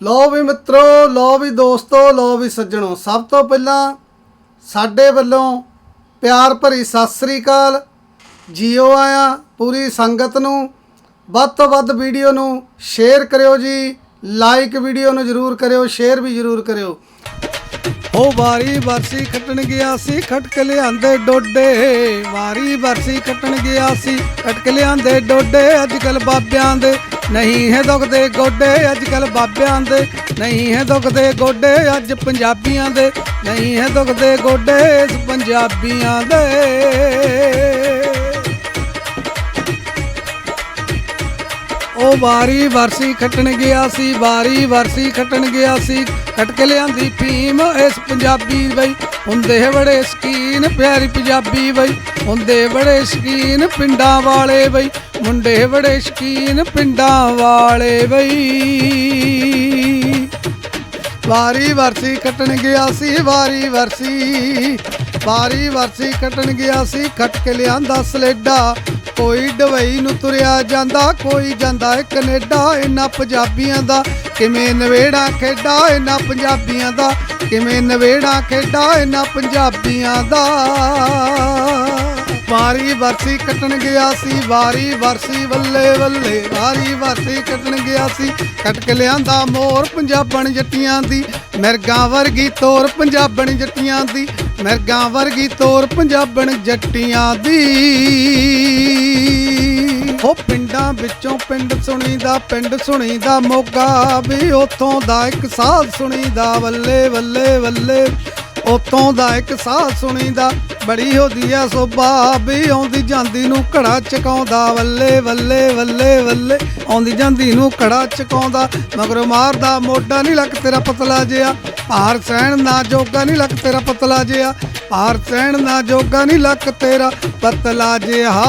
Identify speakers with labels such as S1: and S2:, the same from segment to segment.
S1: ਲੋ ਵੀ ਮਿੱਤਰੋ, ਲਓ ਵੀ ਦੋਸਤੋ ਲੋ ਵੀ ਸੱਜਣੋ। ਸਭ ਤੋਂ ਪਹਿਲਾਂ ਸਾਡੇ ਵੱਲੋਂ ਪਿਆਰ ਭਰੀ ਸਤਿ ਸ੍ਰੀ ਅਕਾਲ। ਜੀਓ ਆਇਆ ਪੂਰੀ ਸੰਗਤ ਨੂੰ। ਵੱਧ ਤੋਂ ਵੱਧ ਵੀਡੀਓ ਨੂੰ ਸ਼ੇਅਰ ਕਰਿਓ ਜੀ। ਲਾਈਕ ਵੀਡੀਓ ਨੂੰ ਜਰੂਰ ਕਰਿਓ, ਸ਼ੇਅਰ ਵੀ ਜਰੂਰ ਕਰਿਓ। ਉਹ ਵਾਰੀ ਵਰਸੀ ਖੱਟਣ ਗਿਆ ਸੀ, ਖਟਕ ਲਿਆਂਦੇ ਡੋਡੇ। ਵਾਰੀ ਵਰਸੀ ਖੱਟਣ ਗਿਆ ਸੀ, ਖਟਕ ਲਿਆਂਦੇ ਡੋਡੇ। ਅੱਜ ਕੱਲ ਬਾਬਿਆਂ ਦੇ ਨਹੀਂ ਹੈ ਦੁਖਦੇ ਗੋਡੇ। ਅੱਜ ਕੱਲ ਬਾਬਿਆਂ ਦੇ ਨਹੀਂ ਹੈ ਦੁਖਦੇ ਗੋਡੇ। ਅੱਜ ਪੰਜਾਬੀਆਂ ਦੇ ਨਹੀਂ ਹੈ ਦੁਖਦੇ ਗੋਡੇ, ਇਸ ਪੰਜਾਬੀਆਂ ਦੇ। ਉਹ ਵਾਰੀ ਵਰਸੀ ਖੱਟਣ ਗਿਆ ਸੀ, ਵਾਰੀ ਵਰਸੀ ਖੱਟਣ ਗਿਆ ਸੀ। ਖੱਟ ਕੇ ਲਿਆਂਦੀ ਫੀਮ ਇਸ ਪੰਜਾਬੀ ਬਈ। ਹੁੰਦੇ ਬੜੇ ਸ਼ਕੀਨ, ਪਿਆਰੀ ਪੰਜਾਬੀ ਬਈ। ਹੁੰਦੇ ਬੜੇ ਸ਼ਕੀਨ, ਪਿੰਡਾਂ ਵਾਲੇ ਬਈ। ਮੁੰਡੇ ਬੜੇ ਸ਼ਕੀਨ, ਪਿੰਡਾਂ ਵਾਲੇ ਬਈ। ਵਾਰੀ ਵਰਸੀ ਕੱਟਣ ਗਿਆ ਸੀ, ਵਾਰੀ ਵਰਸੀ। ਵਾਰੀ ਵਰਸੀ ਕੱਟਣ ਗਿਆ ਸੀ, ਖੱਟ ਕੇ ਲਿਆਂਦਾ ਸਲੇਡਾ। ਕੋਈ ਡਵਈ ਨੂੰ ਤੁਰਿਆ ਜਾਂਦਾ, ਕੋਈ ਜਾਂਦਾ ਏ ਕੈਨੇਡਾ। ਇਹਨਾਂ ਪੰਜਾਬੀਆਂ ਦਾ ਕਿਵੇਂ ਨਵੇੜਾ ਖੇਡਾ ਇਹਨਾਂ ਪੰਜਾਬੀਆਂ ਦਾ? ਕਿਵੇਂ ਨਵੇੜਾ ਖੇਡਾ ਇਹਨਾਂ ਪੰਜਾਬੀਆਂ ਦਾ? ਵਾਰੀ ਵਰਸੀ ਕੱਟਣ ਗਿਆ ਸੀ, ਵਾਰੀ ਵਰਸੀ ਵੱਲੇ ਵੱਲੇ, ਵਾਰੀ ਵਰਸੀ ਕੱਟਣ ਗਿਆ ਸੀ। ਕੱਟ ਕੇ ਲਿਆਂਦਾ ਮੋਰ ਪੰਜਾਬਣ ਜੱਟੀਆਂ ਦੀ, ਮਿਰਗਾਂ ਵਰਗੀ ਤੋਰ ਪੰਜਾਬਣ ਜੱਟੀਆਂ ਦੀ, ਮਿਰਗਾਂ ਵਰਗੀ ਤੋਰ ਪੰਜਾਬਣ ਜੱਟੀਆਂ ਦੀ। ਉਹ ਪਿੰਡਾਂ ਵਿੱਚੋਂ ਪਿੰਡ ਸੁਣੀਦਾ ਪਿੰਡ ਸੁਣੀਦਾ ਮੋਗਾ ਵੀ ਉਥੋਂ ਦਾ ਇੱਕ ਸਾਧ ਸੁਣੀਦਾ, ਵੱਲੇ ਵੱਲੇ ਵੱਲੇ। ਉਤੋਂ ਦਾ ਇੱਕ ਸਾਹ ਸੁਣੀਦਾ, ਬੜੀ ਹੋਦੀ ਆ ਸੋਭਾ, ਵੀ ਆਉਂਦੀ ਜਾਂਦੀ ਨੂੰ ਘੜਾ ਚਕਾਉਂਦਾ, ਵੱਲੇ ਵੱਲੇ ਵੱਲੇ ਵੱਲੇ, ਆਉਂਦੀ ਜਾਂਦੀ ਨੂੰ ਘੜਾ ਚਕਾਉਂਦਾ, ਮਗਰ ਮਾਰਦਾ, ਮੋਢਾ ਨਹੀਂ ਲੱਕ ਤੇਰਾ ਪਤਲਾ ਜਿਆ ਭਾਰ ਸਹਿਣ ਨਾ ਜੋਗਾ ਨਹੀਂ ਲੱਕ ਤੇਰਾ ਪਤਲਾ ਜਿਆ ਭਾਰ ਸਹਿਣ ਨਾ ਜੋਗਾ ਨਹੀਂ ਲੱਕ ਤੇਰਾ ਪਤਲਾ ਜਿਹਾ।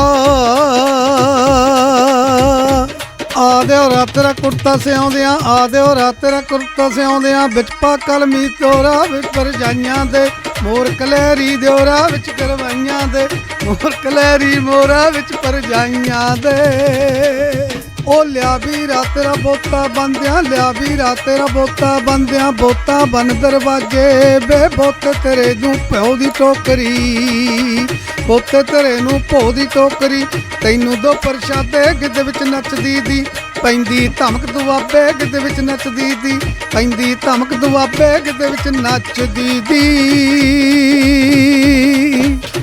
S1: ਆ ਦਿਓ ਰਾਤ ਤੇਰਾ ਕੁੜਤਾ ਸਿਉਂਦਿਆਂ ਆ ਦਿਓ ਰਾਤ ਕੁੜਤਾ ਸਿਉਂਦਿਆਂ, ਵਿੱਚ ਪਾ ਕਲਮੀ ਤੋਰਾ ਵਿੱਚ ਪਰਜਾਈਆਂ ਦੇ ਮੋਰ ਕਲੈਰੀ ਦਿਓਰਾ, ਵਿੱਚ ਕਰਵਾਈਆਂ ਦੇ ਮੋਰ ਕਲੈਰੀ ਮੋਰਾ, ਵਿੱਚ ਪਰਜਾਈਆਂ ਦੇ। ਉਹ ਲਿਆ ਵੀ ਰਾਤ ਤੇਰਾ ਬੋਤਾ ਬੰਦਿਆਂ, ਲਿਆ ਵੀ ਰਾਤ ਤੇਰਾ ਬੋਤਾ ਬੰਦਿਆਂ, ਬੋਤਾ ਬਨ ਦਰਵਾਜੇ, ਬੇ ਬੋਤ ਤੇਰੇ ਨੂੰ ਪਿਓ ਦੀ ਟੋਕਰੀ। ਪੁੱਤ ਧਰੇ ਨੂੰ ਭੋ ਦੀ ਟੋਕਰੀ, ਤੈਨੂੰ ਦੋ ਪ੍ਰਸ਼ਾਦੇ ਗਿੱਧ ਵਿੱਚ ਨੱਚਦੀ ਦੀ। ਪੈਂਦੀ ਧਮਕ ਦੁਆਬੇ ਗਿੱਧ ਵਿੱਚ ਨੱਚਦੀ ਦੀ। ਪੈਂਦੀ ਧਮਕ ਦੁਆਬੇ ਗਿੱਧ ਵਿੱਚ ਨੱਚਦੀ ਦੀ।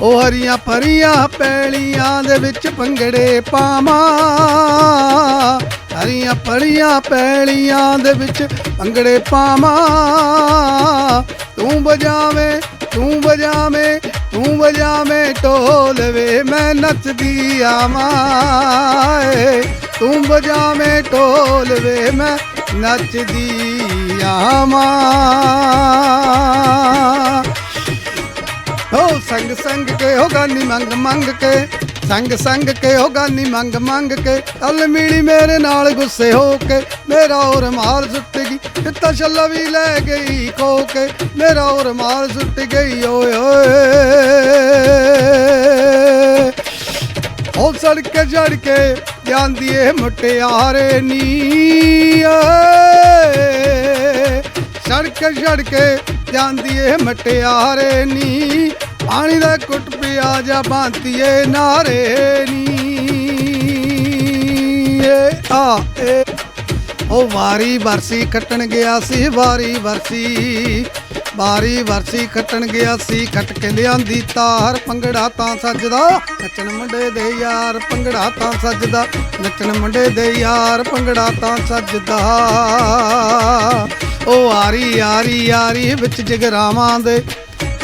S1: ਉਹ ਹਰੀਆਂ ਫਰੀਆਂ ਪੈਲੀਆਂ ਦੇ ਵਿੱਚ ਭੰਗੜੇ ਪਾਵਾਂ। ਹਰੀਆਂ ਭਰੀਆਂ ਪੈਲੀਆਂ ਦੇ ਵਿੱਚ ਭੰਗੜੇ ਪਾਵਾਂ। ਤੂੰ ਵਜਾਵੇਂ ਤੂੰ ਵਜਾਵੇਂ ਤੂੰ ਵਜਾਵੇਂ ਢੋਲ ਵੇ, ਮੈਂ ਨੱਚਦੀ ਆਵਾਂ ਤੂੰ ਵਜਾਵੇਂ ਢੋਲ ਵੇ, ਮੈਂ ਨੱਚਦੀ ਆਵਾਂ। ਹੋ ਸੰਗ ਸੰਗ ਕੇ, ਹੋ ਗਾਨੀ ਮੰਗ ਮੰਗ ਕੇ ਸੰਗ ਸੰਗ ਕੇ ਉਹ ਗਾਨੀ ਮੰਗ ਮੰਗ ਕੇ ਕੱਲ ਮੀਲੀ ਮੇਰੇ ਨਾਲ ਗੁੱਸੇ ਹੋ ਕੇ ਮੇਰਾ ਔਰ ਰਮਾਲ ਸੁੱਟ ਗਈ ਕਿਤਾ ਛੱਲਾ ਵੀ ਲੈ ਗਈ ਖੋ ਕੇ ਮੇਰਾ ਔਰ ਰਮਾਲ ਸੁੱਟ ਗਈ, ਓਏ ਓਏ। ਉਹ ਸੜਕ ਜੜ ਕੇ ਜਾਂਦੀ ਏ ਮੁਟਿਆਰੇ ਨੀ ਏ ਸੜਕ ਛੜ ਕੇ ਜਾਂਦੀ ਏ ਮਟਿਆਰੇ ਨੀ ਪਾਣੀ ਦਾ ਕੁੱਟ ਪਿਆ ਜਾ ਬਾਂਤੀਏ ਨਾਰੇ ਨੀ। ਏ, ਆ, ਏ। ਉਹ ਵਾਰੀ ਵਰਸੀ ਖੱਟਣ ਗਿਆ ਸੀ, ਵਾਰੀ ਵਰਸੀ। ਵਾਰੀ ਵਰਸੀ ਖੱਟਣ ਗਿਆ ਸੀ, ਖੱਟ ਕੇ ਲਿਆਂਦੀ ਤਾਰ। ਪੰਗੜਾ ਤਾਂ ਸੱਜਦਾ, ਨੱਚਣ ਮੁੰਡੇ ਦੇ ਯਾਰ। ਪੰਗੜਾ ਤਾਂ ਸੱਜਦਾ, ਨੱਚਣ ਮੁੰਡੇ ਦੇ ਯਾਰ। ਪੰਗੜਾ ਤਾਂ ਸੱਜਦਾ। ਉਹ ਆਰੀ ਆਰੀ ਆਰੀ ਵਿੱਚ ਜਗਰਾਵਾਂ ਦੇ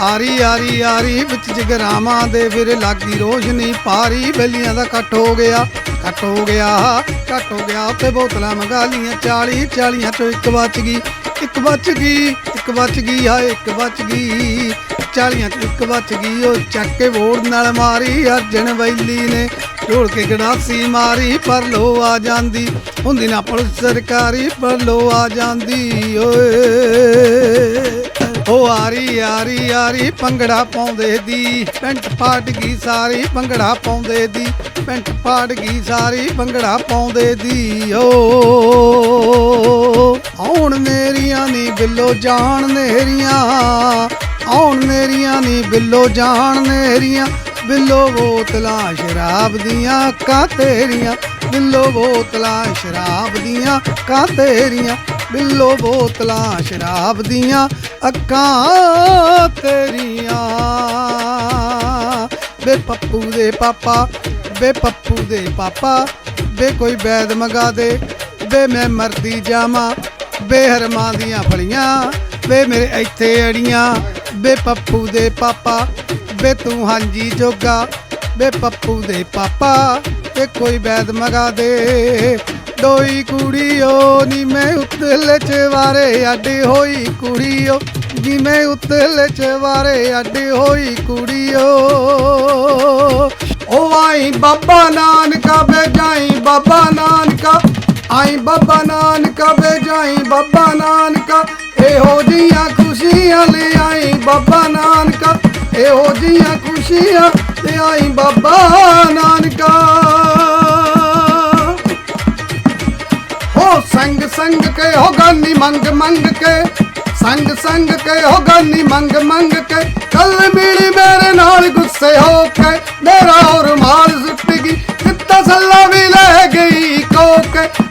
S1: ਆਰੀ ਆਰੀ ਆਰੀ ਵਿੱਚ ਜਗਰਾਵਾਂ ਦੇ ਫਿਰ ਲਾਗੀ ਰੋਸ਼ਨੀ ਪਾਰੀ, ਬੇਲੀਆਂ ਦਾ ਕੱਟ ਹੋ ਗਿਆ, ਕੱਟ ਹੋ ਗਿਆ, ਕੱਟ ਹੋ ਗਿਆ ਉੱਤੇ ਬੋਤਲਾਂ ਮੰਗਾ ਲੀਆਂ 40 40 ਚੋਂ ਇੱਕ ਬਚ ਗਈ, ਇੱਕ ਬਚ ਗਈ, ਇੱਕ ਬਚ ਗਈ ਆ ਇੱਕ ਬਚ ਗਈ 40 ਚੋਂ ਇੱਕ ਬਚ ਗਈ, ਉਹ ਚੱਕ ਕੇ ਵੋੜ ਨਾਲ ਮਾਰੀ, ਅਰਜਨ ਵੈਲੀ ਨੇ ਢੋਲ ਕੇ ਗੜਾਸੀ ਮਾਰੀ, ਪਰ ਲੋ ਆ ਜਾਂਦੀ, ਹੁੰਦੀ ਨਾ ਪੁਲਿਸ ਸਰਕਾਰੀ, ਪਰ ਲੋ ਆ ਜਾਂਦੀ, ਓਏ। ਉਹ ਆਰੀ ਆਰੀ ਯਾਰੀ ਭੰਗੜਾ ਪਾਉਂਦੇ ਦੀ। ਪੈਂਟ ਪਾਟ ਗਈ ਸਾਰੀ, ਭੰਗੜਾ ਪਾਉਂਦੇ ਦੀ। ਪੈਂਟ ਪਾਟ ਗਈ ਸਾਰੀ, ਭੰਗੜਾ ਪਾਉਂਦੇ ਦੀ। ਓ, ਆਉਣ ਮੇਰੀਆਂ ਨੀ ਬਿੱਲੋ, ਜਾਣ ਨੇਰੀਆਂ। ਆਉਣ ਮੇਰੀਆਂ ਨੀ ਬਿੱਲੋ, ਜਾਣ ਨੇਰੀਆਂ। ਬਿੱਲੋ ਬੋਤਲਾਂ ਸ਼ਰਾਬ ਦੀਆਂ ਅੱਖਾਂ ਤੇਰੀਆਂ। ਬਿੱਲੋ ਬੋਤਲਾਂ ਸ਼ਰਾਬ ਦੀਆਂ ਅੱਖਾਂ ਤੇਰੀਆਂ। ਬਿੱਲੋ ਬੋਤਲਾਂ ਸ਼ਰਾਬ ਦੀਆਂ ਅੱਖਾਂ ਤੇਰੀਆਂ। ਬੇ ਪੱਪੂ ਦੇ ਪਾਪਾ ਬੇ ਪੱਪੂ ਦੇ ਪਾਪਾ ਬੇ ਕੋਈ ਬੈਦ ਮੰਗਾ ਦੇ ਬੇ ਮੈਂ ਮਰਦੀ ਜਾਵਾਂ ਬੇ ਹਰਮਾਂ ਦੀਆਂ ਫਲੀਆਂ ਬੇ ਮੇਰੇ ਇੱਥੇ ਅੜੀਆਂ। ਬੇ ਪੱਪੂ ਦੇ ਪਾਪਾ ਬੇ ਤੂੰ ਹਾਂਜੀ ਜੋਗਾ ਬੇ ਪੱਪੂ ਦੇ ਪਾਪਾ ਤੇ ਕੋਈ ਬੈਦ ਮਗਾ ਦੇ। ਡੋਈ ਕੁੜੀਓ ਨੀ ਮੈਂ ਉੱਤਲੇ ਚਵਾਰੇ ਅੱਡੀ ਹੋਈ ਕੁੜੀਓ ਨੀ ਮੈਂ ਉੱਤਲੇ ਚਵਾਰੇ ਅੱਡੀ ਹੋਈ ਕੁੜੀਓ। ਓ ਆਈ ਬਾਬਾ ਨਾਨਕਾ ਵੇ ਜਾਈ ਬਾਬਾ ਨਾਨਕਾ। ਆਈ ਬਾਬਾ ਨਾਨਕਾ ਬੇਜਾਈ ਬਾਬਾ ਨਾਨਕਾ। ਇਹੋ ਜੀਆਂ ਖੁਸ਼ੀਆਂ ਲੈ ਆਈ ਬਾਬਾ ਨਾਨਕਾ। ਇਹੋ ਜੀਆਂ ਖੁਸ਼ੀਆਂ ਲੈ ਆਈ ਬਾਬਾ ਨਾਨਕਾ। ਸੰਗ ਸੰਗ ਕੇ ਹੋ ਗਾਨੀ ਮੰਗ ਮੰਗ ਕੇ। ਸੰਗ ਸੰਗ ਕੇ ਹੋ ਗਾਨੀ ਮੰਗ ਮੰਗ ਕੇ। ਕੱਲ ਮਿਲੀ ਮੇਰੇ ਨਾਲ ਗੁੱਸੇ ਹੋ ਕੇ। ਮੇਰਾ ਔਰ ਮਾਲ ਸੁੱਟ ਗਈ ਕਿੱਤਾ ਸੱਲਾ ਵੀ ਲੈ ਗਈ ਕੋ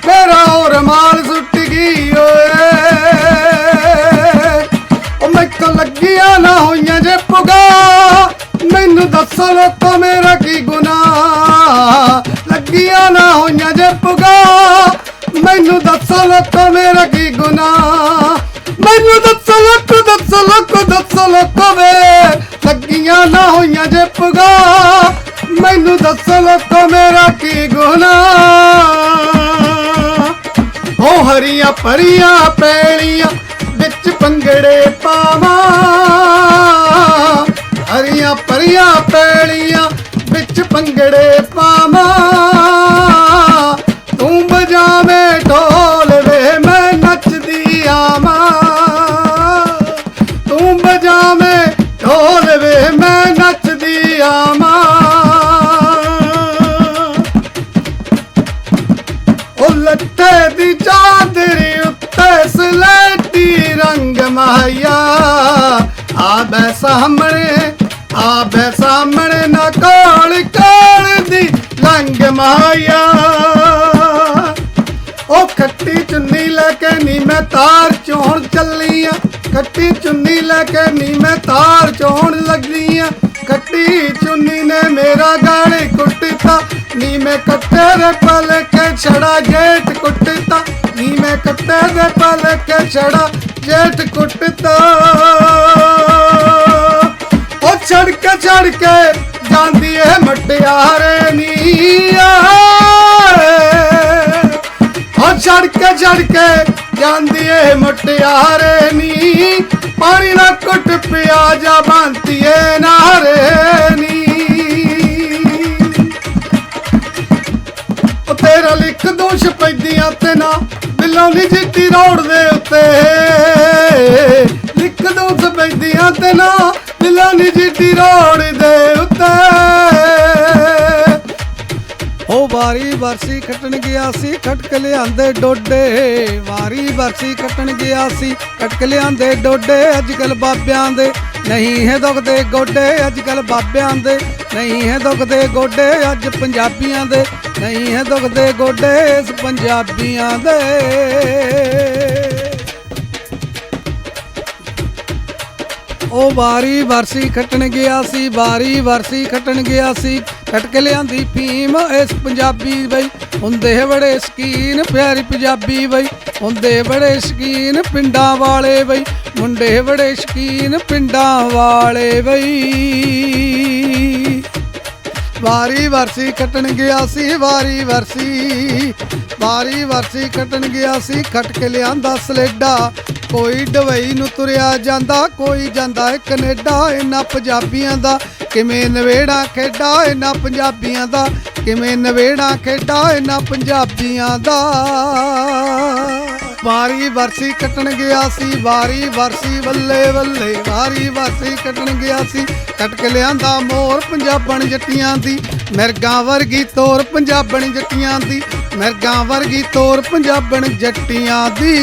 S1: ਮੇਰਾ ਔਰ ਮਾਲ ਸੁੱਟ ਗਈ ਓਏ। ਉਹ ਮੈਥੋਂ ਲੱਗੀਆਂ ਨਾ ਹੋਈਆਂ ਜੇ ਪੁਗਾ। ਮੈਨੂੰ ਦੱਸੋ ਲੋਕੋ ਮੇਰਾ ਕੀ ਗੁਨਾਹ। ਲੱਗੀਆਂ ਨਾ ਹੋਈਆਂ ਜੇ ਪੁਗਾ। ਮੈਨੂੰ ਦੱਸੋ ਲੋਕੋ ਮੇਰਾ ਕੀ ਗੁਨਾਹ? ਮੈਨੂੰ ਦੱਸੋ ਲੱਖ, ਦੱਸ ਲੱਖ, ਦੱਸੋ ਲੋਕੋ ਵੇ। ਲੱਗੀਆਂ ਨਾ ਹੋਈਆਂ ਜੇ ਪੁਗਾ ਮੈਨੂੰ ਦੱਸੋ ਲੋਕੋ ਮੇਰਾ ਕੀ ਗੁਨਾਹ? ਓ ਹਰੀਆਂ ਭਰੀਆਂ ਪੈਲੀਆਂ ਵਿੱਚ ਪੰਗੜੇ ਪਾਵਾਂ। ਹਰੀਆਂ ਭਰੀਆਂ ਪੈਲੀਆਂ ਵਿੱਚ ਪੰਗੜੇ ਪਾਵਾਂ। ਲੱਠੇ ਦੀ ਚਾਦਰੀ ਉੱਤੇ ਸਲੇਟੀ ਰੰਗ ਮਾਇਆ। ਆਬੈ ਸਾਹਮਣੇ ਆਬੈ ਸਾਹਮਣੇ ਨਾ ਕੋਲ ਕੋਲ ਦੀ ਲੰਗ ਮਾਇਆ। ਉਹ ਖੱਟੀ ਚੁੰਨੀ ਲੈ ਕੇ ਨੀ ਮੈਂ ਤਾਰ ਚੋਣ ਚੱਲੀਆਂ। ਖੱਟੀ ਚੁੰਨੀ ਲੈ ਕੇ ਨੀ ਮੈਂ ਤਾਰ ਚੋਣ ਲੱਗੀਆਂ। ਖੱਟੀ ਚੁੰਨੀ ਨੇ ਮੇਰਾ ਗਾਲੇ ਕੁੱਟਤਾ, ਨੀ ਮੈਂ ਕੱਟੇ ਦੇ ਪਲ ਛੜਾ, ਜੇਠ ਕੁੱਟਤਾ। ਨੀ ਮੈਂ ਕੱਤੇ ਦੇ ਪਲ ਕੇ ਛੜਾ, ਜੇਠ ਕੁੱਟਤਾ। ਉਹ ਛੜ ਕੇ ਛੜ ਕੇ ਜਾਂਦੀ ਏ ਮਟਿਆਰੇ ਨੀ ਉਹ ਛੜ ਕੇ ਛੜ ਕੇ ਜਾਂਦੀ ਏ ਮੁਟਿਆਰੇ ਨੀ। ਪਾਣੀ ਨਾ ਕੁੱਟ ਪਿਆ ਜਾ ਬੰਤੀ ਏ ਨਾਰੇ ਨੀ। ਉਹ ਲਿਖ ਦੋਸ਼ ਪੈਦੀਆਂ ਤੇ ਨਾ। ਬਿੱਲੋਂ ਨੀ ਜਿੱਤੀ ਰੋਡ ਦੇ ਉੱਤੇ। ਲਿਖ ਦੋਸ਼ ਪੈਦੀਆਂ ਤੇ ਨਾ। ਬਿੱਲੋਂ ਨੀ ਜਿੱਤੀ ਰੋਡ ਦੇ ਉੱਤੇ। ਉਹ ਵਾਰੀ ਵਰਸੀ ਖੱਟਣ ਗਿਆ ਸੀ, ਖਟਕ ਲਿਆਂਦੇ ਡੋਡੇ। ਵਾਰੀ ਵਰਸੀ ਖੱਟਣ ਗਿਆ ਸੀ, ਖਟਕ ਲਿਆਂਦੇ ਡੋਡੇ। ਅੱਜ ਕੱਲ ਬਾਬਿਆਂ ਦੇ ਨਹੀਂ ਹੈ ਦੁਖਦੇ ਗੋਡੇ। ਅੱਜ ਕੱਲ ਬਾਬਿਆਂ ਦੇ ਨਹੀਂ ਹੈ ਦੁਖਦੇ ਗੋਡੇ ਅੱਜ ਪੰਜਾਬੀਆਂ ਦੇ, ਨਹੀਂ ਹੈ ਦੁਖਦੇ ਗੋਡੇ ਇਸ ਪੰਜਾਬੀਆਂ ਦੇ। ਉਹ ਬਾਰੀ ਵਰਸੀ ਖੱਟਣ ਗਿਆ ਸੀ ਬਾਰੀ ਵਰਸੀ ਖੱਟਣ ਗਿਆ ਸੀ ਖੱਟ ਕੇ ਲਿਆਂਦੀ ਫੀਮ ਇਸ ਪੰਜਾਬੀ ਬਈ। ਹੁੰਦੇ ਬੜੇ ਸ਼ਕੀਨ ਪਿਆਰੀ ਪੰਜਾਬੀ ਬਈ, ਹੁੰਦੇ ਬੜੇ ਸ਼ਕੀਨ ਪਿੰਡਾਂ ਵਾਲੇ ਬਈ, ਮੁੰਡੇ ਬੜੇ ਸ਼ਕੀਨ ਪਿੰਡਾਂ ਵਾਲੇ ਬਈ। ਵਾਰੀ ਵਰਸੀ ਕੱਟਣ ਗਿਆ ਸੀ, ਵਾਰੀ ਵਰਸੀ। ਵਾਰੀ ਵਰਸੀ ਕੱਟਣ ਗਿਆ ਸੀ, ਖੱਟ ਕੇ ਲਿਆਂਦਾ ਸਲੇਡਾ। ਕੋਈ ਡਵਈ ਨੂੰ ਤੁਰਿਆ ਜਾਂਦਾ, ਕੋਈ ਜਾਂਦਾ ਏ ਕੈਨੇਡਾ। ਇਹਨਾਂ ਪੰਜਾਬੀਆਂ ਦਾ ਕਿਵੇਂ ਨਵੇੜਾ ਖੇਡਾ, ਇਹਨਾਂ ਪੰਜਾਬੀਆਂ ਦਾ ਕਿਵੇਂ ਨਵੇੜਾ ਖੇਡਾ, ਇਹਨਾਂ ਪੰਜਾਬੀਆਂ ਦਾ। ਵਾਰੀ ਵਰਸੀ ਕੱਟਣ ਗਿਆ ਸੀ, ਵਾਰੀ ਵਰਸੀ ਬੱਲੇ ਬੱਲੇ ਵਾਰੀ ਵਰਸੀ ਕੱਟਣ ਗਿਆ ਸੀ। ਕੱਟ ਕੇ ਲਿਆਂਦਾ ਮੋਰ ਪੰਜਾਬਣ ਜੱਟੀਆਂ ਦੀ, ਮਿਰਗਾਂ ਵਰਗੀ ਤੋਰ ਪੰਜਾਬਣ ਜੱਟੀਆਂ ਦੀ, ਮਿਰਗਾਂ ਵਰਗੀ ਤੋਰ ਪੰਜਾਬਣ ਜੱਟੀਆਂ ਦੀ।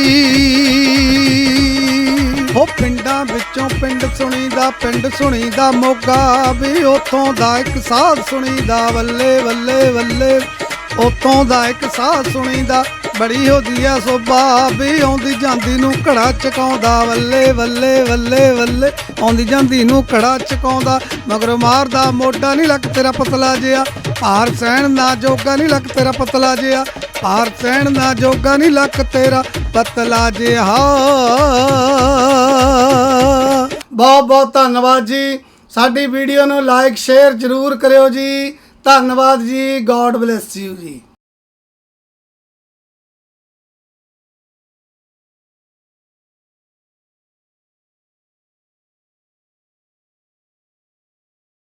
S1: ਉਹ ਪਿੰਡਾਂ ਵਿੱਚੋਂ ਪਿੰਡ ਸੁਣੀਦਾ ਪਿੰਡ ਸੁਣੀਦਾ ਮੋਗਾ ਵੀ, ਉਥੋਂ ਦਾ ਇੱਕ ਸਾਧ ਸੁਣੀਦਾ ਬੱਲੇ ਬੱਲੇ ਬੱਲੇ ਉਥੋਂ ਦਾ ਇੱਕ ਸਾਧ ਸੁਣੀਦਾ। ਬੜੀ ਹੋਦੀ ਆ ਸੋਭਾ, ਵੀ ਆਉਂਦੀ ਜਾਂਦੀ ਨੂੰ ਘੜਾ ਚਕਾਉਂਦਾ, ਵੱਲੇ ਬੱਲੇ ਵੱਲੇ ਵੱਲੇ। ਆਉਂਦੀ ਜਾਂਦੀ ਨੂੰ ਘੜਾ ਚਕਾਉਂਦਾ, ਮਗਰ ਮਾਰਦਾ, ਮੋਢਾ ਨਹੀਂ ਲੱਕ ਤੇਰਾ ਪਤਲਾ ਜਿਆ ਹਾਰ ਸਹਿਣ ਨਾ ਜੋਗਾ ਨਹੀਂ ਲੱਕ ਤੇਰਾ ਪਤਲਾ ਜਿਆ ਹਾਰ ਸਹਿਣ ਨਾ ਜੋਗਾ ਨਹੀਂ ਲੱਕ ਤੇਰਾ ਪਤਲਾ ਜਿਹਾ। ਬਹੁਤ ਬਹੁਤ ਧੰਨਵਾਦ ਜੀ। ਸਾਡੀ ਵੀਡੀਓ ਨੂੰ ਲਾਈਕ ਸ਼ੇਅਰ ਜ਼ਰੂਰ ਕਰਿਓ ਜੀ। ਧੰਨਵਾਦ ਜੀ। ਗੋਡ ਬlesਸ ਯੂ ਜੀ।